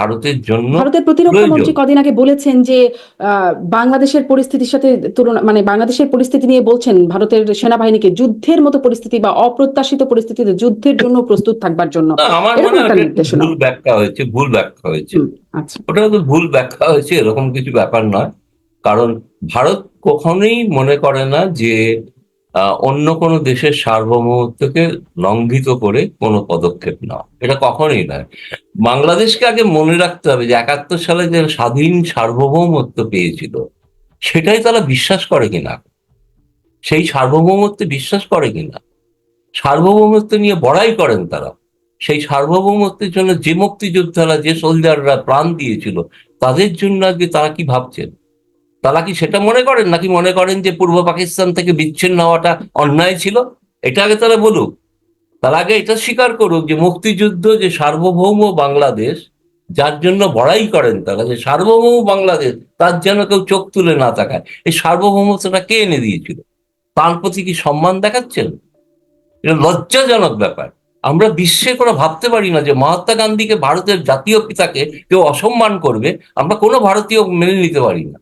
ভারতের জন্য ভারতের প্রতিরক্ষা মন্ত্রী কদিন আগে বলেছেন যে বাংলাদেশের পরিস্থিতির সাথে তুলনা মানে বাংলাদেশের পরিস্থিতি নিয়ে বলছেন ভারতের সেনাবাহিনীকে যুদ্ধের মতো পরিস্থিতি বা অপ্রত্যাশিত পরিস্থিতিতে যুদ্ধের জন্য প্রস্তুত থাকবার জন্য। আমার মনে হয় ভুল ব্যাখ্যা হয়েছে ভুল ব্যাখ্যা হয়েছে। আচ্ছা। ওটা তো ভুল ব্যাখ্যা হয়েছে এরকম কিছু ব্যাপার নয়। কারণ ভারত কখনোই মনে করে না যে অন্য কোনো দেশের সার্বভৌমত্বকে লঙ্ঘিত করে কোনো পদক্ষেপ নেওয়া। এটা কখনোই নয়। বাংলাদেশকে আগে মনে রাখতে হবে যে একাত্তর সালে যে স্বাধীন সার্বভৌমত্ব পেয়েছিল, সেটাই তারা বিশ্বাস করে কিনা? সেই সার্বভৌমত্বে বিশ্বাস করে কিনা? সার্বভৌমত্ব নিয়ে বড়াই করেন তারা। সেই সার্বভৌমত্বের জন্য যে মুক্তিযোদ্ধারা, যে সোলজাররা প্রাণ দিয়েছিল, তাদের জন্য আজকে তারা কি ভাবছেন? তারা কি সেটা মনে করেন? নাকি মনে করেন যে পূর্ব পাকিস্তান থেকে বিচ্ছিন্ন হওয়াটা অন্যায় ছিল? এটা আগে তারা বলুক। তার আগে এটা স্বীকার করুক যে মুক্তিযুদ্ধ যে সার্বভৌম বাংলাদেশ, যার জন্য বড়াই করেন তারা, যে সার্বভৌম বাংলাদেশ, তার যেন কেউ চোখ তুলে না তাকায়। এই সার্বভৌমত্বটা কে এনে দিয়েছিল? তার প্রতি কি সম্মান দেখাচ্ছেন? এটা লজ্জাজনক ব্যাপার। আমরা বিশ্বে কোনো ভাবতে পারি না যে মহাত্মা গান্ধীকে ভারতের জাতীয় পিতাকে কেউ অসম্মান করবে। আমরা কোনো ভারতীয় মেনে নিতে পারি না।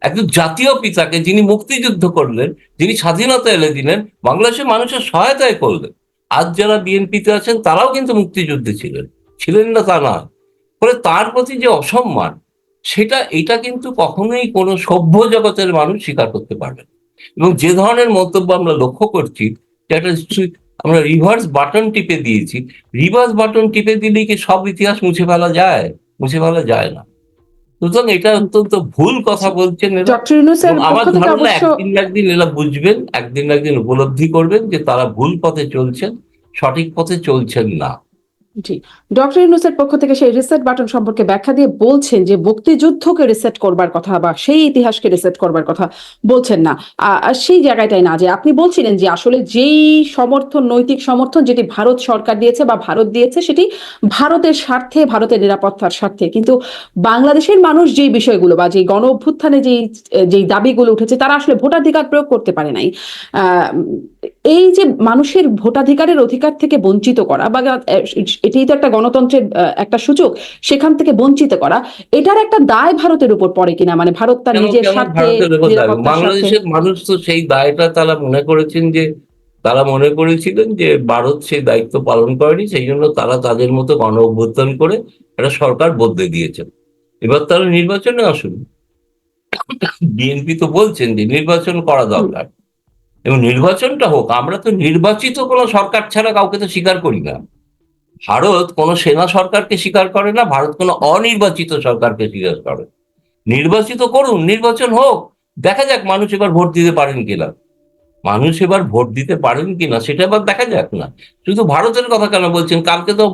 একজন জাতীয় পিতাকে যিনি মুক্তিযুদ্ধ করলেন, যিনি স্বাধীনতা এনে দিলেন, বাংলাদেশের মানুষের সহায়তায় করলেন। আজ যারা বিএনপিতে আছেন, তারাও কিন্তু মুক্তিযুদ্ধে ছিলেন। ছিলেন না তা না। ফলে তার প্রতি যে অসম্মান, সেটা, এটা কিন্তু কখনোই কোনো সভ্য জগতের মানুষ স্বীকার করতে পারবে। এবং যে ধরনের মন্তব্য আমরা লক্ষ্য করছি একটা আমরা রিভার্স বাটন টিপে দিয়েছি রিভার্স বাটন টিপে দিলেই কি সব ইতিহাস মুছে ফেলা যায়? মুছে ফেলা যায় না। সুতরাং এটা অত্যন্ত ভুল কথা বলছেন আমার ধারণা একদিন একদিন এরা বুঝবেন একদিন একদিন উপলব্ধি করবেন যে তারা ভুল পথে চলছেন সঠিক পথে চলছেন না। জি। ডক্টর ইউনুসের পক্ষ থেকে সেই রিসেট বাটন সম্পর্কে ব্যাখ্যা দিয়ে বলছেন যে মুক্তিযুদ্ধকে রিসেট করবার কথা বা সেই ইতিহাসকে রিসেট করবার কথা বলছেন না। সেই জায়গাটাই না, যে আপনি বলছিলেন যে আসলে যেই সমর্থন, নৈতিক সমর্থন যেটি ভারত সরকার দিয়েছে বা ভারত দিয়েছে, সেটি ভারতের স্বার্থে, ভারতের নিরাপত্তার স্বার্থে। কিন্তু বাংলাদেশের মানুষ যেই বিষয়গুলো বা যেই গণ অভ্যুত্থানে যেই যেই দাবিগুলো উঠেছে, তারা আসলে ভোটাধিকার প্রয়োগ করতে পারে নাই। এই যে মানুষের ভোটাধিকারের অধিকার থেকে বঞ্চিত করা বা এটাই তো একটা গণতন্ত্রের একটা সূচক সেখান থেকে বঞ্চিত করা। এটার একটা দায় ভারতের উপর পড়ে কিনা? মানে ভারত তার নিজের স্বার্থে বাংলাদেশের মানুষ তো সেই দায়টা তারা মনে করেছেন যে তারা মনে করেছিলেন যে ভারত সেই দায়িত্ব পালন করেনি সেই জন্য তারা তাদের মতো গণ অভ্যুত্থান করে একটা সরকার বদলে দিয়েছেন। এবার তারা নির্বাচনে আসুন। বিএনপি তো বলছেন যে নির্বাচন করা দরকার। এবং নির্বাচনটা হোক আমরা তো নির্বাচিত কোনো সরকার ছাড়া কাউকে তো স্বীকার করি না। ভারত কোনো সেনা সরকারকে স্বীকার করে না, ভারত কোনো অনির্বাচিত সরকারকে স্বীকার করে। নির্বাচিত করুন, নির্বাচন হোক, দেখা যাক মানুষ এবার ভোট দিতে পারেন কিনা। মানুষ এবার ভোট দিতে পারেন কিনা, সেটা এবার দেখা যাক না। শুধু ভারতের কথা কেন বলছেন? কালকে তো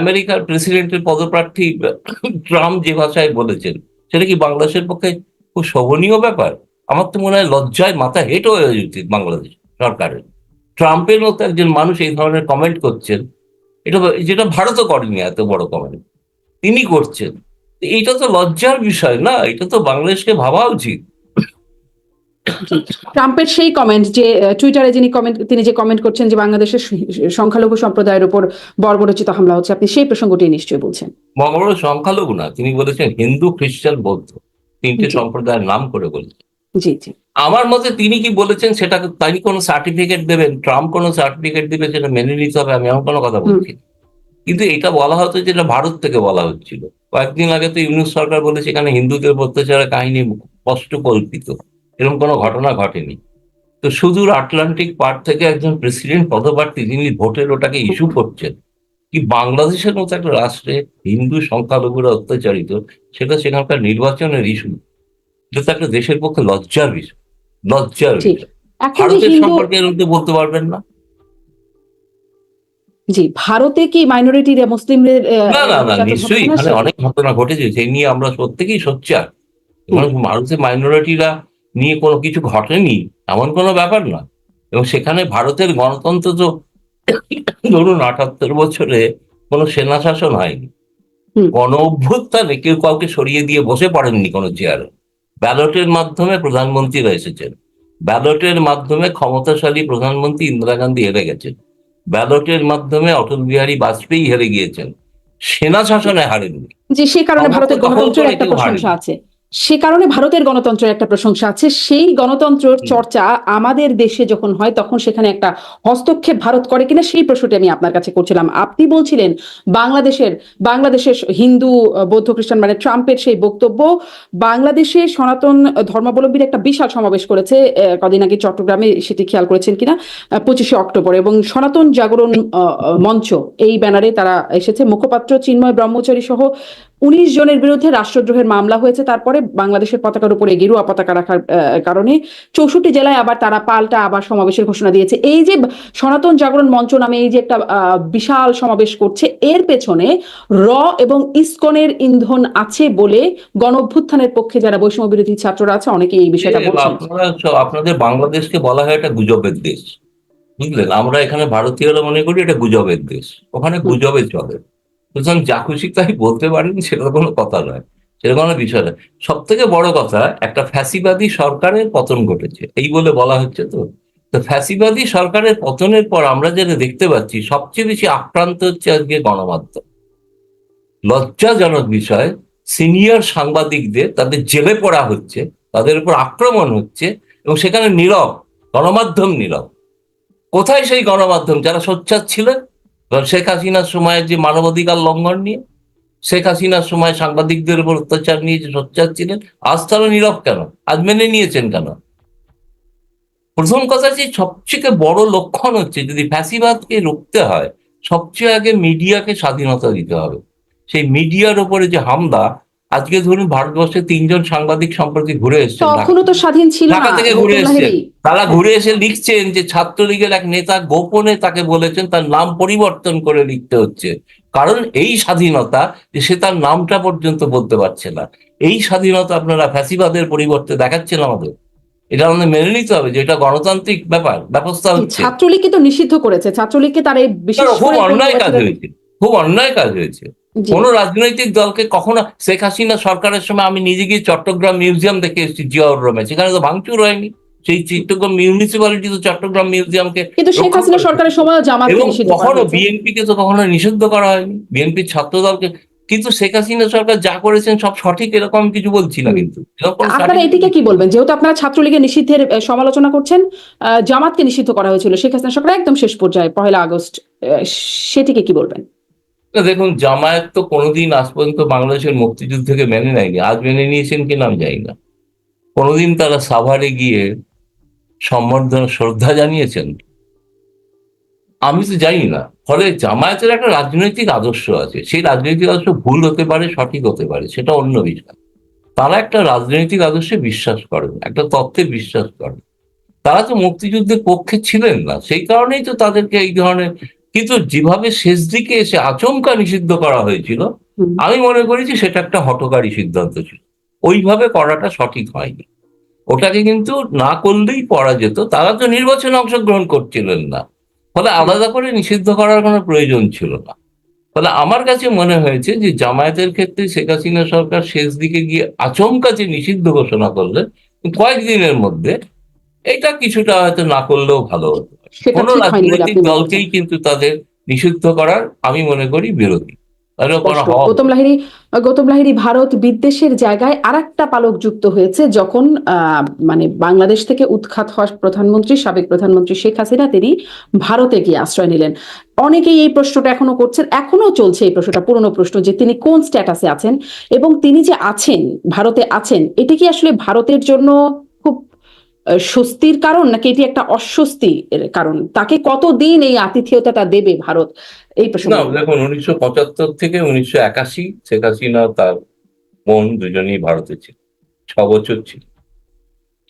আমেরিকার প্রেসিডেন্টের পদপ্রার্থী ট্রাম্প যে ভাষায় বলেছেন, সেটা কি বাংলাদেশের পক্ষে খুব শোভনীয় ব্যাপার? আমার তো মনে হয় লজ্জায় মাথা হেট হয়ে উচিত বাংলাদেশ সরকারের। ট্রাম্পের মতো একজন মানুষ এই ধরনের কমেন্ট করছেন। এটা যেটা ভারতও করেনি এত বড় কমেন্ট তিনি করছেন। এইটা তো লজ্জার বিষয় না এটা তো বাংলাদেশকে ভাবা উচিত। ট্রাম্পের সেই কমেন্ট যে টুইটারে যিনি কমেন্ট তিনি যে কমেন্ট করছেন যে বাংলাদেশের সংখ্যালঘু সম্প্রদায়ের উপর বর্বরচিত হামলা হচ্ছে আপনি সেই প্রসঙ্গটি নিশ্চয়ই বলছেন। বঙ্গবড় সংখ্যালঘু না তিনি বলেছেন হিন্দু খ্রিস্টান বৌদ্ধ তিনটে সম্প্রদায়ের নাম করে বলেছেন। জি জি। আমার মতে তিনি কি বলেছেন সেটা তিনি কোনো সার্টিফিকেট দেবেন ট্রাম্প কোনো সার্টিফিকেট দিবে সেটা মেনে নিতে হবে আমি এমন কোনো কথা বলছি কিন্তু এটা বলা হতো যেটা ভারত থেকে বলা হচ্ছিল। কয়েকদিন আগে তো ইউনুস সরকার বলেছে এখানে হিন্দুদের অত্যাচারের কাহিনী স্পষ্ট কল্পিত এরকম কোনো ঘটনা ঘটেনি। তো সুদূর আটলান্টিক পার্ট থেকে একজন প্রেসিডেন্ট পদপ্রার্থী যিনি ভোটের ওটাকে ইস্যু করছেন কি বাংলাদেশের মতো একটা রাষ্ট্রে হিন্দু সংখ্যালঘুরা অত্যাচারিত সেটা সেখানকার নির্বাচনের ইস্যু এটা তো একটা দেশের পক্ষে লজ্জার বিষয় লজ্জার বিষয় ভারতের সম্পর্কে এরকম তো বলতে পারবেন না। জি ভারতে কি মাইনরিটি মুসলিমদের না না না নিশ্চয়ই এখানে অনেক ঘটনা ঘটেছে সেই নিয়ে আমরা প্রত্যেকেই সোচ্চার। এবং ভারতের মাইনরিটিরা নিয়ে কোনো কিছু ঘটেনি এমন কোনো ব্যাপার না। এবং সেখানে ভারতের গণতন্ত্র তো ধরুন আটাত্তর বছরে কোনো সেনা শাসন হয়নি। গণ অভ্যুত্থানে কেউ কাউকে সরিয়ে দিয়ে বসে পড়েননি কোনো চেয়ারে ব্যালটের মাধ্যমে প্রধানমন্ত্রীরা এসেছেন। ব্যালটের মাধ্যমে ক্ষমতাশালী প্রধানমন্ত্রী ইন্দিরা গান্ধী হেরে গেছেন। ব্যালটের মাধ্যমে অটল বিহারী বাজপেয়ী হেরে গিয়েছেন। সেনা শাসনে হারেননি। যে সে কারণে ভারতের গণতন্ত্রের একটা প্রশংসা আছে। সে কারণে ভারতের গণতন্ত্রের একটা প্রশংসা আছে। সেই গণতন্ত্র চর্চা আমাদের দেশে যখন হয় তখন সেখানে একটা হস্তক্ষেপ ভারত করে কিনা সেই প্রশ্নটি আমি আপনার কাছে করছিলাম। আপনি বলছিলেন বাংলাদেশের বাংলাদেশের হিন্দু বৌদ্ধ খ্রিস্টান মানে ট্রাম্পের সেই বক্তব্য বাংলাদেশে সনাতন ধর্মাবলম্বীর একটা বিশাল সমাবেশ করেছে কদিন আগে চট্টগ্রামে সেটি খেয়াল করেছেন কিনা? পঁচিশে অক্টোবর। এবং সনাতন জাগরণ মঞ্চ এই ব্যানারে তারা এসেছে। মুখপাত্র চিন্ময় ব্রহ্মচারী সহ উনিশ জনের বিরুদ্ধে রাষ্ট্রদ্রোহের মামলা হয়েছে তারপরে বাংলাদেশের পতাকার উপরে গেরুয়া পতাকা রাখার কারণে চৌষট্টি জেলায় আবার তারা পাল্টা আবার সমাবেশের ঘোষণা দিয়েছে। এই যে সনাতন জাগরণ মঞ্চ নামে এই যে একটা বিশাল সমাবেশ করছে এর পেছনে র এবং ইসকনের ইন্ধন আছে বলে গণ অভ্যুত্থানের পক্ষে যারা বৈষম্য বিরোধী ছাত্ররা আছে অনেকে এই বিষয়টা বলছেন। আপনাদের বাংলাদেশকে বলা হয় একটা গুজবের দেশ বুঝলেন? আমরা এখানে ভারতীয়রা মনে করি এটা গুজবের দেশ ওখানে হুম। গুজবে চলে। সুতরাং যা খুশি তাই বলতে পারেন, সেটা কোনো কথা নয়। সেটা কোনো বিষয় নয়। সব থেকে বড় কথা, একটা ফ্যাসিবাদী সরকারের পতন ঘটেছে। এই বলে বলা হচ্ছে তো? তো ফ্যাসিবাদী সরকারের পতনের পর আমরা যেটা দেখতে পাচ্ছি, সবচেয়ে বেশি আক্রান্ত হচ্ছে আজকে গণমাধ্যম। লজ্জাজনক বিষয়, সিনিয়র সাংবাদিকদের তাদের জেলে পড়া হচ্ছে, তাদের উপর আক্রমণ হচ্ছে, এবং সেখানে নীরব, গণমাধ্যম নীরব। কোথায় সেই গণমাধ্যম? যারা সোচ্চার ছিলেন? ধর শেখ হাসিনার সময় যে মানবাধিকার লঙ্ঘন নিয়ে, শেখ হাসিনার সময় সাংবাদিকদের উপর অত্যাচার নিয়ে যে সোচ্চার ছিলেন, আজ তারা নীরব কেন? আজ মেনে নিয়েছেন কেন? প্রথম কথা যে সবচেয়ে বড় লক্ষণ হচ্ছে, যদি ফ্যাসিবাদকে রুখতে হয়, সবচেয়ে আগে মিডিয়াকে স্বাধীনতা দিতে হবে। সেই মিডিয়ার উপরে যে হামলা আজকে ধরুন ভারতবর্ষে তিনজন সাংবাদিক সম্প্রতি ঘুরে এসেছেন তখনও তো স্বাধীন ছিল ঢাকা থেকে ঘুরে এসছেন। তারা ঘুরে এসে লিখছেন যে ছাত্রলীগের এক নেতা গোপনে তাকে বলেছেন তার নাম পরিবর্তন করে লিখতে হচ্ছে। কারণ এই স্বাধীনতা যে সে তার নামটা পর্যন্ত বলতে পারছে না। এই স্বাধীনতা আপনারা ফ্যাসিবাদের পরিবর্তে দেখাচ্ছেন আমাদের। এটা আমাদের মেনে নিতে হবে যে এটা গণতান্ত্রিক ব্যাপার ব্যবস্থা হচ্ছে। ছাত্রলীগকে তো নিষিদ্ধ করেছে ছাত্রলীগকে তার এই বিশেষ খুব অন্যায় কাজ হয়েছে খুব অন্যায় কাজ হয়েছে। কোন রাজনৈতিক দলকে কখনো শেখ হাসিনা সরকারের সময় আমি নিজে গিয়ে চট্টগ্রাম মিউজিয়াম দেখে এসেছি জিয়াউর রহমান। সেখানে তো ভাঙচুর হয়নি। সেই চট্টগ্রাম মিউনিসিপালিটি তো চট্টগ্রাম মিউজিয়ামকে কিন্তু শেখ হাসিনা সরকারের সময় জামাতকে এবং কখনো বিএনপি কে তো কখনো নিষিদ্ধ করা হয়নি। বিএনপির ছাত্র দলকে কিন্তু শেখ হাসিনা সরকার যা করেছেন সব সঠিক এরকম কিছু বলছি না কিন্তু। আপনারা এটিকে কি বলবেন? যেহেতু আপনারা ছাত্রলীগের নিষিদ্ধের সমালোচনা করছেন জামাতকে নিষিদ্ধ করা হয়েছিল শেখ হাসিনা সরকার একদম শেষ পর্যায়ে পহেলা আগস্ট সেটিকে কি বলবেন? না, দেখুন জামায়াত তো কোনোদিন আজ পর্যন্ত বাংলাদেশের মুক্তিযুদ্ধকে মেনে নেয়নি। আজ মেনে নিয়েছেন কিনা আমি জানি না। কোনোদিন তারা সাভারে গিয়ে সম্বর্ধনা শ্রদ্ধা জানিয়েছেন? আমি তো জানি না। ফলে জামায়াতের একটা রাজনৈতিক আদর্শ আছে। সেই রাজনৈতিক আদর্শ ভুল হতে পারে সঠিক হতে পারে সেটা অন্য বিষয়। তারা একটা রাজনৈতিক আদর্শে বিশ্বাস করেন একটা তত্ত্বে বিশ্বাস করেন। তারা তো মুক্তিযুদ্ধের পক্ষে ছিলেন না। সেই কারণেই তো তাদেরকে এই ধরনের কিন্তু যেভাবে শেষ দিকে এসে আচমকা নিষিদ্ধ করা হয়েছিল আমি মনে করি যে সেটা একটা হটকারী সিদ্ধান্ত ছিল। ওইভাবে করাটা সঠিক হয়নি। ওটাকে কিন্তু না করলেই পড়া যেত। তারা তো নির্বাচনে অংশগ্রহণ করছিলেন না। ফলে আলাদা করে নিষিদ্ধ করার কোনো প্রয়োজন ছিল না। ফলে আমার কাছে মনে হয়েছে যে জামায়াতের ক্ষেত্রে শেখ হাসিনা সরকার শেষ দিকে গিয়ে আচমকা যে নিষিদ্ধ ঘোষণা করলেন কয়েকদিনের মধ্যে এটা কিছুটা হয়তো না করলেও ভালো হতো। কোনো রাজনৈতিক দলকেই কিন্তু তাদের নিষিদ্ধ করার আমি মনে করি বিরোধী। গৌতম লাহিড়ী গৌতম লাহিড়ী ভারত বিদ্বেষের জায়গায় আর একটা পালক যুক্ত হয়েছে যখন মানে বাংলাদেশ থেকে উৎখাত হওয়া প্রধানমন্ত্রী সাবেক প্রধানমন্ত্রী শেখ হাসিনা তিনি ভারতে গিয়ে আশ্রয় নিলেন। অনেকেই এই প্রশ্নটা এখনও করছেন এখনও চলছে এই প্রশ্নটা পুরনো প্রশ্ন যে তিনি কোন স্ট্যাটাসে আছেন এবং তিনি যে আছেন ভারতে আছেন এটি কি আসলে ভারতের জন্য স্বস্তির কারণ নাকি এটি একটা অস্বস্তির কারণ? তাকে কতদিন এই আতিথেয়তাটা দেবে ভারত? এই প্রশ্ন দেখুন, উনিশশো পঁচাত্তর থেকে উনিশশো একাশি শেখ হাসিনা তার বোন দুজনেই ভারতে ছিল, ছ বছর ছিল।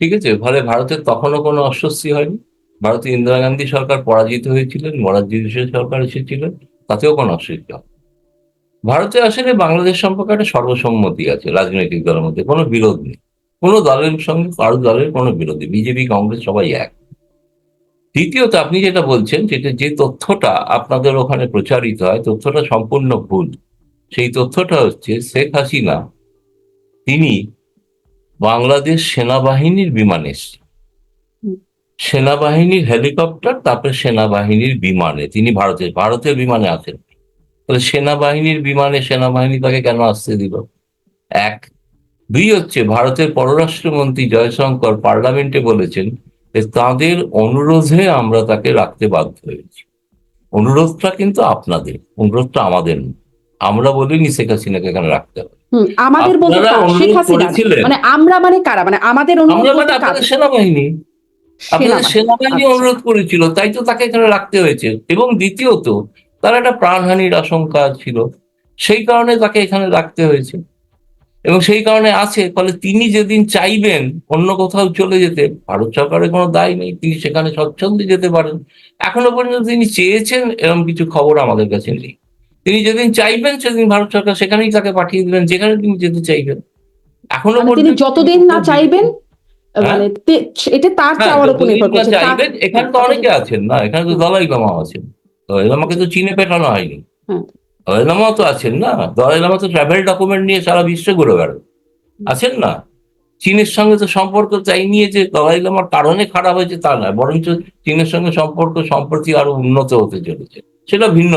ঠিক আছে? ফলে ভারতের তখনও কোনো অস্বস্তি হয়নি। ভারতে ইন্দিরা গান্ধী সরকার পরাজিত হয়েছিলেন, মোরারজি দেশের সরকার এসেছিলেন, তাতেও কোনো অস্বস্তি হয় ভারতে আসলে বাংলাদেশ সম্পর্কে একটা সর্বসম্মতি আছে, রাজনৈতিক দলের মধ্যে কোনো বিরোধ নেই। কোনো দলের সঙ্গে, কারও দলের কোনো বিরোধী। বিজেপি, কংগ্রেস সবাই এক। দ্বিতীয়ত আপনি যেটা বলছেন যেটা যে তথ্যটা আপনাদের ওখানে প্রচারিত হয়, তথ্যটা সম্পূর্ণ ভুল। সেই তথ্যটা হচ্ছে, শেখ হাসিনা, তিনি বাংলাদেশ সেনাবাহিনীর বিমানে। সেনাবাহিনীর হেলিকপ্টার, তারপরে সেনাবাহিনীর বিমানে। তিনি ভারতের ভারতের বিমানে আছেন তাহলে সেনাবাহিনীর বিমানে সেনাবাহিনী তাকে কেন আসতে দিল? এক দুই হচ্ছে ভারতের পররাষ্ট্রমন্ত্রী জয়শঙ্কর পার্লামেন্টে বলেছেন যে তাদের অনুরোধে আমরা তাকে রাখতে বাধ্য হয়েছি। অনুরোধটা কিন্তু আপনাদের অনুরোধটা আমাদের আমরা বলিনি শেখ হাসিনাকে এখানে রাখতে হবে। আমাদের বলতে শেখ হাসিনা মানে আমরা মানে কারা? মানে আমাদের অনুরোধ মানে আপনাদের সেনাবাহিনী। আপনাদের সেনাবাহিনী। সেনাবাহিনী আচ্ছা। অনুরোধ করেছিল তাই তো তাকে এখানে রাখতে হয়েছে। এবং দ্বিতীয়ত তার একটা প্রাণহানির আশঙ্কা ছিল। সেই কারণে তাকে এখানে রাখতে হয়েছে। এবং সেই কারণে আছে ফলে তিনি যেদিন চাইবেন অন্য কোথাও চলে যেতে ভারত সরকারের কোনো দায় নেই তিনি সেখানে স্বচ্ছন্দে যেতে পারেন। এখনও পর্যন্ত তিনি চেয়েছেন এরকম কিছু খবর আমাদের কাছে নেই। তিনি যেদিন চাইবেন সেদিন ভারত সরকার সেখানেই তাকে পাঠিয়ে দেবেন যেখানে তিনি যেতে চাইবেন। এখনও মানে তিনি পর্যন্ত যতদিন না চাইবেন হ্যাঁ? মানে এটা তার হ্যাঁ, চাওয়ার উপর নির্ভর করছে। চাইবেন এখানে তো অনেকে আছেন না এখানে তো দলাই লামা আছেন দলাই লামাকে তো চীনে পেটানো হয়নি। হুম। দলাই লামাও তো আছেন না? দলাই লামা তো ট্রাভেল ডকুমেন্ট নিয়ে সারা বিশ্বে ঘুরে বেড়ান। আছেন না? চীনের সঙ্গে তো সম্পর্ক চাই নিয়ে যে দলাই লামার কারণে খারাপ হয়েছে তা নয় বরঞ্চ চীনের সঙ্গে সম্পর্ক সম্প্রতি আরও উন্নত হতে চলেছে। সেটা ভিন্ন